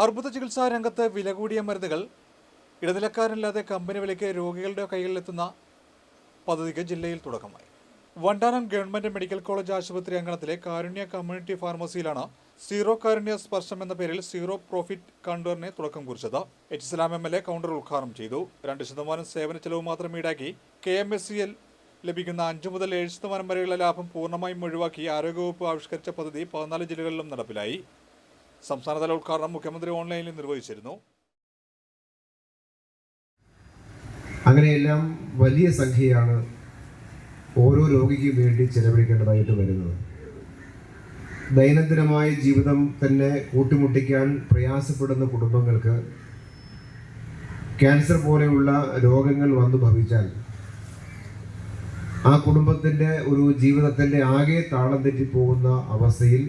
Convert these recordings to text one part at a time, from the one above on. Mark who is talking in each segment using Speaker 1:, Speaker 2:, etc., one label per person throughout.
Speaker 1: അർബുദ ചികിത്സാ രംഗത്ത് വില കൂടിയ മരുന്നുകൾ ഇടനിലക്കാരില്ലാതെ കമ്പനി വിലയ്ക്ക് രോഗികളുടെ കയ്യിലെത്തുന്ന പദ്ധതിക്ക് ജില്ലയിൽ തുടക്കമായി. വണ്ടാനം ഗവൺമെന്റ് മെഡിക്കൽ കോളേജ് ആശുപത്രി അങ്കണത്തിലെ കാരുണ്യ കമ്മ്യൂണിറ്റി ഫാർമസിയിലാണ് സീറോ കാരുണ്യ സ്പർശം എന്ന പേരിൽ സീറോ പ്രോഫിറ്റ് കൗണ്ടറിനെ തുടക്കം കുറിച്ചത്. H Islam M L A counter ഉദ്ഘാടനം ചെയ്തു. രണ്ട് ശതമാനം സേവന ചെലവ് മാത്രം ഈടാക്കി K M S C L ലഭിക്കുന്ന അഞ്ചു മുതൽ ഏഴ് ശതമാനം വരെയുള്ള ലാഭം പൂർണമായും ഒഴിവാക്കി ആരോഗ്യവകുപ്പ് ആവിഷ്കരിച്ച പദ്ധതി പതിനാല് ജില്ലകളിലും നടപ്പിലായി. സംസ്ഥാനതല ഉദ്ഘാടനം മുഖ്യമന്ത്രി ഓൺലൈനിൽ നിർവഹിച്ചിരുന്നു.
Speaker 2: അങ്ങനെയെല്ലാം വലിയ സംഖ്യയാണ് ഓരോ രോഗിക്കും വേണ്ടി ചെലവഴിക്കേണ്ടതായിട്ട് വരുന്നത്. ദൈനംദിനമായ ജീവിതം തന്നെ കൂട്ടിമുട്ടിക്കാൻ പ്രയാസപ്പെടുന്ന കുടുംബങ്ങൾക്ക് ക്യാൻസർ പോലെയുള്ള രോഗങ്ങൾ വന്നു ഭവിച്ചാൽ ആ കുടുംബത്തിന്റെ ഒരു ജീവിതത്തിന്റെ ആകെ താളം തെറ്റിപ്പോകുന്ന അവസ്ഥയിൽ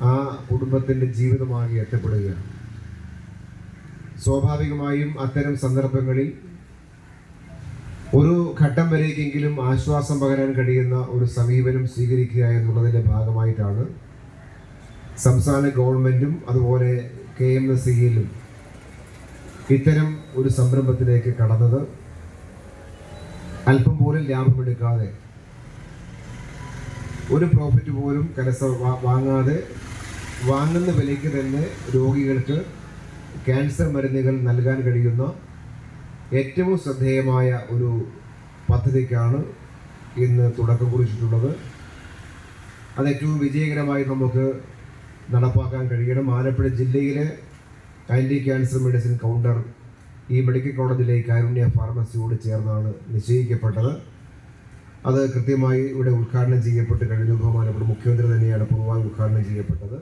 Speaker 2: ആ കുടുംബത്തിന്റെ ജീവിതമാകെ എത്തപ്പെടുകയാണ്. സ്വാഭാവികമായും അത്തരം സന്ദർഭങ്ങളിൽ ഒരു ഘട്ടം വരേക്കെങ്കിലും ആശ്വാസം പകരാൻ കഴിയുന്ന ഒരു സമീപനം സ്വീകരിക്കുക എന്നുള്ളതിന്റെ ഭാഗമായിട്ടാണ് സംസ്ഥാന ഗവൺമെന്റും അതുപോലെ കെ എം എസ് സിയിലും ഇത്തരം ഒരു സംരംഭത്തിലേക്ക് കടന്നത് അല്പം പോലും ലാഭമെടുക്കാതെ ഒരു പ്രോഫിറ്റ് പോലും കരസ്ഥ വാങ്ങാതെ വാങ്ങുന്ന വിലയ്ക്ക് തന്നെ രോഗികൾക്ക് ക്യാൻസർ മരുന്നുകൾ നൽകാൻ കഴിയുന്ന ഏറ്റവും ശ്രദ്ധേയമായ ഒരു പദ്ധതിക്കാണ് ഇന്ന് തുടക്കം കുറിച്ചിട്ടുള്ളത്. അത് ഏറ്റവും വിജയകരമായി നമുക്ക് നടപ്പാക്കാൻ കഴിയണം. ആലപ്പുഴ ജില്ലയിലെ ആന്റി ക്യാൻസർ മെഡിസിൻ കൗണ്ടർ ഈ മെഡിക്കൽ കോളേജിലെ കാരുണ്യ ഫാർമസിയോട് ചേർന്നാണ് നിശ്ചയിക്കപ്പെട്ടത്. അത് കൃത്യമായി ഇവിടെ ഉദ്ഘാടനം ചെയ്യപ്പെട്ട് കഴിഞ്ഞു. ബഹുമാനപ്പെട്ട മുഖ്യമന്ത്രി തന്നെയാണ് പൊതുവായി ഉദ്ഘാടനം ചെയ്യപ്പെട്ടത്.